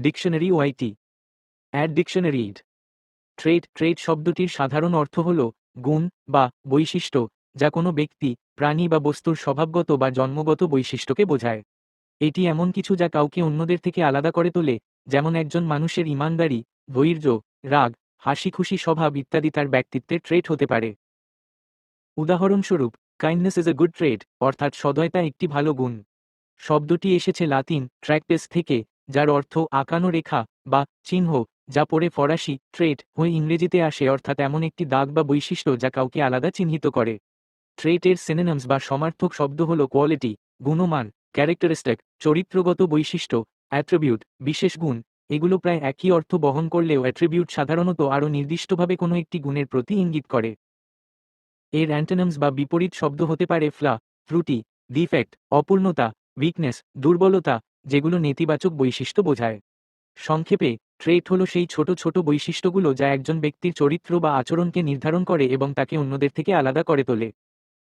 Dictionary ওয়াইটি অ্যাড dictionary ইড ট্রেড ট্রেড শব্দটির সাধারণ অর্থ হল গুণ বা বৈশিষ্ট্য, যা কোনো ব্যক্তি, প্রাণী বা বস্তুর স্বভাবগত বা জন্মগত বৈশিষ্ট্যকে বোঝায়। এটি এমন কিছু যা কাউকে অন্যদের থেকে আলাদা করে তোলে, যেমন একজন মানুষের ইমানদারি, ধৈর্য, রাগ হাসি খুশি স্বভাব ইত্যাদি তার ব্যক্তিত্বের ট্রেট হতে পারে। উদাহরণস্বরূপ kindness is a good trait অর্থাৎ সদয়তা একটি ভালো গুণ। শব্দটি এসেছে লাতিন ট্র্যাকপেস থেকে যার অর্থ আঁকানো রেখা বা চিহ্ন, যা পরে ফরাসি ট্রেট হয়ে ইংরেজিতে আসে অর্থাৎ এমন একটি দাগ বা বৈশিষ্ট্য যা কাউকে আলাদা চিহ্নিত করে। ট্রেটের সিনেনামস বা সমার্থক শব্দ হল কোয়ালিটি গুণমান ক্যারেক্টারিস্টিক চরিত্রগত বৈশিষ্ট্য অ্যাট্রিবিউট বিশেষ গুণ। এগুলো প্রায় একই অর্থ বহন করলেও অ্যাট্রিবিউট সাধারণত আরও নির্দিষ্টভাবে কোনো একটি গুণের প্রতি ইঙ্গিত করে। এর অ্যান্টোনামস বা বিপরীত শব্দ হতে পারে ফ্লা ত্রুটি ডিফেক্ট অপূর্ণতা উইকনেস দুর্বলতা যেগুলো নেতিবাচক বৈশিষ্ট্য বোঝায়। সংক্ষেপে ট্রেট হলো সেই ছোট ছোট বৈশিষ্ট্যগুলো যা একজন ব্যক্তির চরিত্র বা আচরণকে নির্ধারণ করে এবং তাকে অন্যদের থেকে আলাদা করে তোলে।